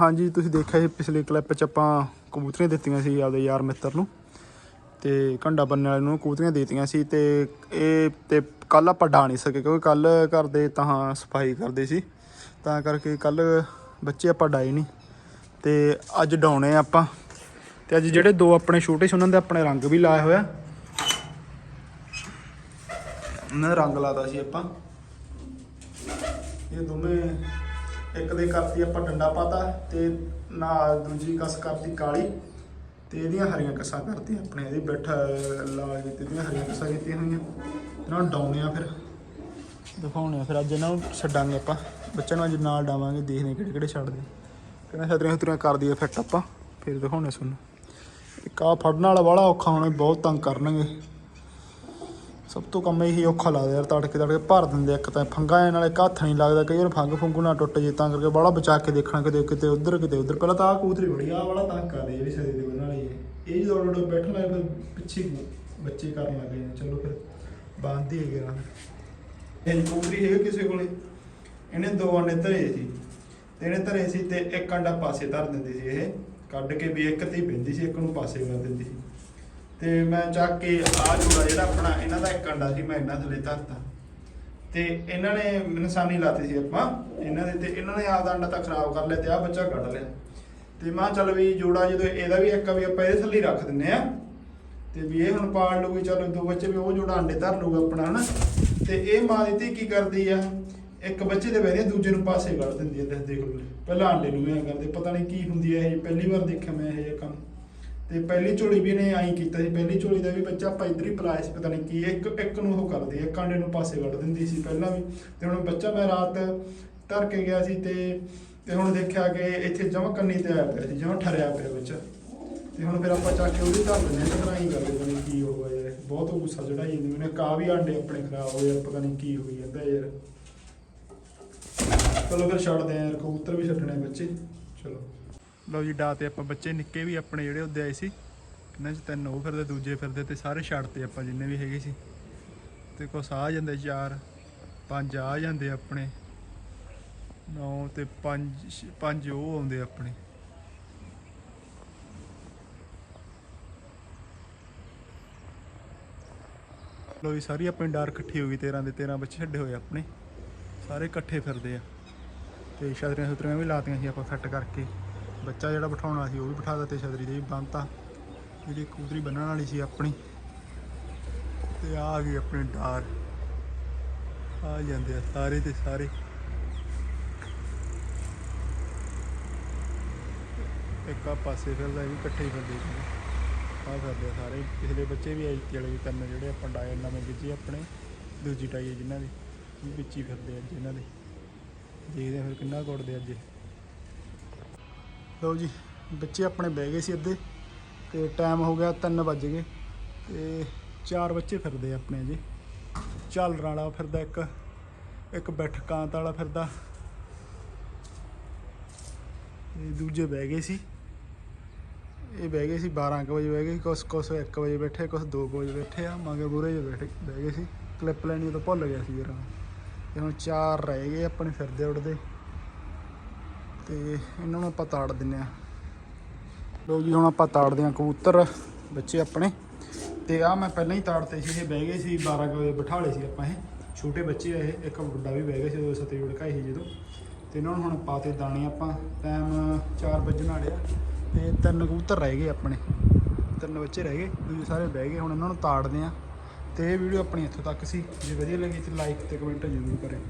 ਹਾਂਜੀ, ਤੁਸੀਂ ਦੇਖਿਆ ਸੀ ਪਿਛਲੇ ਕਲਿੱਪ 'ਚ ਆਪਾਂ ਕਬੂਤਰੀਆਂ ਦਿੱਤੀਆਂ ਸੀ ਆਪਦੇ ਯਾਰ ਮਿੱਤਰ ਨੂੰ ਤੇ ਘੰਡਾ ਬੰਨੇ ਵਾਲੇ ਨੂੰ ਕਬੂਤਰੀਆਂ ਦੇਤੀਆਂ ਸੀ ਤੇ ਇਹ ਤੇ ਕੱਲ ਆਪਾਂ ਡਾ ਨਹੀਂ ਸਕੇ ਕਿਉਂਕਿ ਕੱਲ ਘਰ ਦੇ ਤਾਂ ਸਫ਼ਾਈ ਕਰਦੇ ਸੀ। ਤਾਂ ਕਰਕੇ ਕੱਲ ਬੱਚੇ ਆਪਾਂ ਡਾਏ ਨਹੀਂ ਤੇ ਅੱਜ ਡਾਉਣੇ ਆਪਾਂ ਤੇ ਅੱਜ ਜਿਹੜੇ ਦੋ ਆਪਣੇ ਛੋਟੇ ਸੀ, ਉਹਨਾਂ ਦੇ ਆਪਣੇ ਰੰਗ ਵੀ ਲਾਇਆ ਹੋਇਆ ਉਹਨਾਂ ਦਾ ਰੰਗ ਲਾਤਾ ਸੀ ਆਪਾਂ। ਇਹ ਦੋਵੇਂ ਇੱਕ ਦੇ ਕਰਤੀ ਆਪਾਂ ਡੰਡਾ ਪਾਤਾ ਤੇ ਨਾਲ ਦੂਜੀ ਕਸ ਕਰਤੀ ਕਾਲੀ ਤੇ ਇਹਦੀਆਂ ਹਰੀਆਂ ਕਸਾਂ ਕਰਤੀਆਂ, ਆਪਣੇ ਇਹਦੀ ਬੈਠਾ ਲਾਲ ਕੀਤੀ ਇਹਦੀਆਂ ਹਰੀਆਂ ਕਸਾਂ ਕੀਤੀਆਂ ਹੋਈਆਂ। ਇਹਨਾਂ ਨੂੰ ਡਾਉਣੇ ਆ ਫਿਰ। ਦਿਖਾਉਣੇ ਆ ਫਿਰ, ਅੱਜ ਇਹਨਾਂ ਨੂੰ ਛੱਡਾਂਗੇ ਆਪਾਂ। ਬੱਚਿਆਂ ਨੂੰ ਅੱਜ ਨਾਲ ਡਾਵਾਂਗੇ, ਦੇਖਦੇ ਕਿਹੜੇ ਕਿਹੜੇ ਛੱਡਦੇ। ਕਹਿੰਦਾ ਛਤਰੀਆਂ ਛਤਰੀਆਂ ਕਰ ਦਈਏ ਫਿੱਟ ਆਪਾਂ। ਫਿਰ ਦਿਖਾਉਣੇ ਤੁਹਾਨੂੰ। ਇੱਕ ਆ ਫੜਨ ਵਾਲਾ ਵਾਲਾ ਔਖਾ ਹੋਣਾ, ਬਹੁਤ ਤੰਗ ਕਰਨਗੇ। ਸਭ ਤੋਂ ਕੰਮ ਇਹੀ ਔਖਾ ਲੱਗਦਾ ਯਾਰ, ਤੜਕੇ ਤੜਕੇ ਭਰ ਦਿੰਦੇ ਇੱਕ ਤਾਂ ਫੰਗਾ ਇਹਨਾਂ ਨਾਲ ਇੱਕ ਹੱਥ ਨਹੀਂ ਲੱਗਦਾ, ਕਈ ਵਾਰ ਫੰਗ ਫੁੰਗੂ ਨਾ ਟੁੱਟ ਜੇ ਤਾਂ ਕਰਕੇ ਬੜਾ ਬਚਾ ਕੇ ਦੇਖਣਾ ਕਿਤੇ ਕਿਤੇ, ਉਧਰ ਕਿਤੇ ਉਧਰ। ਪਹਿਲਾਂ ਤਾਂ ਆਹ ਕੂਤਰੀ ਬੜੀ ਆ ਵਾਲਾ ਤੰਗ ਕਰਦੇ ਇਹ ਵੀ ਸਰੀ ਦੇ ਬਣਾ ਲਈ ਇਹ। ਇਹ ਜਦੋਂ ਉੜ ਬੈਠਣ ਲੱਗੇ ਫਿਰ ਪਿੱਛੇ ਬੱਚੇ ਕਰਨ ਲੱਗ ਜਾਂਦੇ ਚਲੋ ਫਿਰ ਬੰਦ ਹੀ ਗਿਆ ਇਹ ਕੂਤਰੀ ਹੈਗਾ ਕਿਸੇ ਕੋਲੇ? ਇਹਨੇ ਦੋ ਅੰਡੇ ਧਰੇ ਸੀ। ਤੇ ਇਹਨੇ ਧਰੇ ਸੀ ਤੇ ਇੱਕ ਅੰਡਾ ਪਾਸੇ ਧਰ ਦਿੰਦੀ ਸੀ ਇਹ। ਕੱਢ ਕੇ ਵੀ ਇੱਕ ਤੇ ਹੀ ਪੈਂਦੀ ਸੀ, ਇੱਕ ਨੂੰ ਪਾਸੇ ਕਰ ਦਿੰਦੀ ਸੀ। ਤੇ ਮੈਂ ਚੱਕ ਕੇ ਆ ਜੋੜਾ ਜਿਹੜਾ ਆਪਣਾ ਇਹਨਾਂ ਦਾ ਇੱਕ ਅੰਡਾ ਸੀ, ਮੈਂ ਇਹਨਾਂ ਥੱਲੇ ਧਰਤਾ। ਤੇ ਇਹਨਾਂ ਨੇ ਨਿਸ਼ਾਨੀ ਲਾਤੀ ਸੀ ਆਪਾਂ, ਇਹਨਾਂ ਦੇ ਤੇ ਇਹਨਾਂ ਨੇ ਆਪਦਾ ਅੰਡਾ ਤਾਂ ਖਰਾਬ ਕਰ ਲਿਆ ਤੇ ਆ ਬੱਚਾ ਕੱਢ ਲਿਆ। ਤੇ ਮੈਂ ਚੱਲ ਵੀ ਜੋੜਾ ਜਦੋਂ ਇਹਦਾ ਵੀ ਇੱਕ ਵੀ ਆਪਾਂ ਇਹਦੇ ਥੱਲੇ ਰੱਖ ਦਿੰਨੇ ਆ ਤੇ ਵੀ ਇਹ ਹੁਣ ਪਾਲ ਲੂਗੀ ਚਲੋ ਦੋ ਬੱਚੇ ਵੀ ਉਹ ਜੋੜਾ ਅੰਡੇ ਧਰ ਲੂਗਾ ਆਪਣਾ, ਹਨਾ। ਤੇ ਇਹ ਮਾਂ ਦੀ ਧੀ ਕੀ ਕਰਦੀ ਆ, ਇੱਕ ਬੱਚੇ ਦੇ ਬੈਠੇ ਦੂਜੇ ਨੂੰ ਪਾਸੇ ਕੱਢ ਦਿੰਦੀ ਆ, ਦੇਖ ਦੇਖ ਲਓ। ਪਹਿਲਾਂ ਅੰਡੇ ਨੂੰ ਐਂ ਕਰਦੇ, ਪਤਾ ਨਹੀਂ ਕੀ ਹੁੰਦੀ ਆ ਇਹ, ਪਹਿਲੀ ਵਾਰ ਦੇਖਿਆ ਮੈਂ ਇਹ ਜਿਹਾ ਕੰਮ। ਤੇ ਪਹਿਲੀ ਝੋਲੀ ਵੀ ਇਹਨੇ ਐਂ ਕੀਤਾ ਸੀ ਪਹਿਲੀ ਝੋਲੀ ਦਾ ਵੀ ਬੱਚਾ ਆਪਾਂ ਇੱਧਰ ਹੀ ਪਲਾਇਆ ਸੀ ਪਤਾ ਨਹੀਂ ਕੀ, ਇੱਕ ਇੱਕ ਨੂੰ ਉਹ ਕਰਦੀ ਇੱਕ ਆਂਡੇ ਨੂੰ ਪਾਸੇ ਕੱਢ ਦਿੰਦੀ ਸੀ ਪਹਿਲਾਂ ਵੀ। ਤੇ ਹੁਣ ਬੱਚਾ ਮੈਂ ਰਾਤ ਧਰ ਕੇ ਗਿਆ ਸੀ ਤੇ ਤੇ ਹੁਣ ਦੇਖਿਆ ਕਿ ਇੱਥੇ ਜਮਾ ਕੰਨੀ ਤੇ ਆਇਆ ਪਿਆ ਸੀ ਜਮਾ ਠਰਿਆ ਪਿਆ ਬੱਚਾ। ਤੇ ਹੁਣ ਫਿਰ ਆਪਾਂ ਚੱਕ ਕੇ ਉਹਦੀ ਧਰ ਦਿੰਦੇ ਹਾਂ, ਪਤਾ ਨਹੀਂ ਕਰਦੇ ਪਤਾ ਨਹੀਂ ਕੀ ਹੋ ਯਾਰ, ਬਹੁਤ ਗੁੱਸਾ ਚੜਾਈ ਜਾਂਦੀ ਮੈਨੂੰ, ਕਾ ਵੀ ਆਂਡੇ ਆਪਣੇ ਖਰਾਬ ਹੋਏ ਯਾਰ ਪਤਾ ਨਹੀਂ ਕੀ ਹੋਈ ਜਾਂਦਾ ਯਾਰ। ਚਲੋ ਫਿਰ ਛੱਡਦੇ ਆ ਯਾਰ, ਕਬੂਤਰ ਵੀ ਛੱਡਣੇ ਬੱਚੇ। ਚਲੋ। ਲਓ ਜੀ ਡਾ ਤੇ ਆਪਾਂ ਬੱਚੇ ਨਿੱਕੇ ਵੀ ਆਪਣੇ ਜਿਹੜੇ ਉੱਦੇ ਆਏ ਸੀ। ਇਹਨਾਂ 'ਚ ਤਿੰਨ, ਉਹ ਫਿਰਦੇ, ਦੂਜੇ ਫਿਰਦੇ ਤੇ ਸਾਰੇ ਛੱਡਤੇ ਆਪਾਂ ਜਿੰਨੇ ਵੀ ਹੈਗੇ ਸੀ। ਤੇ ਕੁਛ ਆ ਜਾਂਦੇ ਚਾਰ, ਪੰਜ ਆ ਜਾਂਦੇ ਆਪਣੇ। ਨੌ ਤੇ ਪੰਜ ਪੰਜ ਉਹ ਆਉਂਦੇ ਆਪਣੇ। ਲੋ ਜੀ, ਸਾਰੀ ਆਪਣੀ ਡਾਰ ਇਕੱਠੀ ਹੋ ਗਈ 13 ਦੇ 13 ਬੱਚੇ ਛੱਡੇ ਹੋਏ ਆਪਣੇ। ਸਾਰੇ ਇਕੱਠੇ ਫਿਰਦੇ ਆ। ਤੇ ਛਤਰੀਆਂ ਛਤਰੀਆਂ ਵੀ ਲਾਤੀਆਂ ਸੀ ਆਪਾਂ ਫਿੱਟ ਕਰਕੇ। ਬੱਚਾ ਜਿਹੜਾ ਬਿਠਾਉਣਾ ਸੀ, ਉਹ ਵੀ ਬਿਠਾ ਤੇ ਛਤਰੀ ਦੇ ਵੀ ਬੰਨਤਾ ਜਿਹੜੀ ਕੂਦਰੀ ਬੰਨਣ ਵਾਲੀ ਸੀ ਆਪਣੀ। ਤੇ ਆ ਗਈ ਆਪਣੀ ਡਾਰ। ਆ ਜਾਂਦੇ ਆ ਸਾਰੇ ਤੇ ਸਾਰੇ। ਇੱਕ ਆ ਪਾਸੇ ਫਿਰਦਾ ਵੀ ਇਕੱਠੇ ਹੀ ਫਿਰਦੇ ਸੀ। ਆ ਫਿਰਦੇ ਆ ਸਾਰੇ। ਪਿਛਲੇ ਬੱਚੇ ਵੀ ਆਈ ਵਾਲੇ ਵੀ ਤਿੰਨ ਜਿਹੜੇ ਆਪਾਂ ਡਾਇਰ ਨਵੇਂ ਬੀਜੇ ਆਪਣੇ। ਦੂਜੀ ਟਾਈ ਜਿਨ੍ਹਾਂ ਦੀ। ਵਿੱਚ ਹੀ ਫਿਰਦੇ ਅੱਜ ਇਹਨਾਂ ਦੇ। ਦੇਖਦੇ ਆ ਫਿਰ ਕਿੰਨਾ ਕੁੱਟਦੇ ਅੱਜ। ਲਓ ਜੀ ਬੱਚੇ ਆਪਣੇ ਬਹਿ ਗਏ ਸੀ ਅੱਧੇ ਤੇ ਟਾਈਮ ਹੋ ਗਿਆ 3 ਵੱਜ ਗਏ ਤੇ ਚਾਰ ਬੱਚੇ ਫਿਰਦੇ ਆਪਣੇ ਜੀ। ਝਾਲਰ ਵਾਲਾ ਫਿਰਦਾ ਇੱਕ ਇੱਕ ਬੈਠ ਵਾਲਾ ਫਿਰਦਾ। ਤੇ ਦੂਜੇ ਬਹਿ ਗਏ ਸੀ। ਇਹ ਬਹਿ ਗਏ ਸੀ 12 ਕੁ ਵਜੇ ਬਹਿ ਗਏ ਸੀ, ਕੁਛ ਕੁਛ 1 ਵਜੇ ਬੈਠੇ ਕੁਛ 2 ਵਜੇ ਬੈਠੇ ਆ ਮਗਰ ਬੁਰੇ ਜਿਹੇ ਬੈਠੇ ਬਹਿ ਗਏ ਸੀ। ਕਲਿੱਪ ਲੈਣੀ ਤਾਂ ਭੁੱਲ ਗਿਆ ਸੀ ਯਾਰ ਤੇ ਹੁਣ ਚਾਰ ਰਹਿ ਗਏ ਆਪਣੇ ਫਿਰਦੇ ਉੱਡਦੇ ਤੇ ਇਹਨਾਂ ਨੂੰ ਆਪਾਂ ਤਾੜ ਦਿੰਨੇ ਆ ਲੋ ਜੀ, ਹੁਣ ਆਪਾਂ ਤਾੜਦੇ ਆ ਕਬੂਤਰ, ਬੱਚੇ ਆਪਣੇ। ਤੇ ਆ ਮੈਂ ਪਹਿਲਾਂ ਹੀ ਤਾੜਤੇ ਸੀ, ਇਹ ਬਹਿ ਗਏ ਸੀ 12 ਕੁ ਵਜੇ, ਬਿਠਾਲੇ ਸੀ ਆਪਾਂ ਇਹ। ਛੋਟੇ ਬੱਚੇ ਆ ਇਹ, ਇੱਕ ਵੱਡਾ ਵੀ ਬਹਿ ਗਿਆ ਸੀ ਉਦੋਂ ਸਤੇ ਉੜਕਾਈ ਸੀ ਜਦੋਂ। ਤੇ ਇਹਨਾਂ ਨੂੰ ਹੁਣ ਪਾਤੇ ਦਾਣੇ ਆਪਾਂ ਟਾਈਮ 4 ਵਜੇ ਵਾਲੇ ਆ। ਤੇ ਤਿੰਨ ਕਬੂਤਰ ਰਹਿ ਗਏ ਆਪਣੇ। ਤਿੰਨ ਬੱਚੇ ਰਹਿ ਗਏ, ਦੂਜੇ ਸਾਰੇ ਬਹਿ ਗਏ, ਹੁਣ ਇਹਨਾਂ ਨੂੰ ਤਾੜਦੇ ਆ ਤੇ ਇਹ ਵੀਡੀਓ ਆਪਣੀ ਇੱਥੋਂ ਤੱਕ ਸੀ। ਜੇ ਵਧੀਆ ਲੱਗੀ ਤੇ ਲਾਈਕ ਤੇ ਕਮੈਂਟ ਜ਼ਰੂਰ ਕਰਿਓ।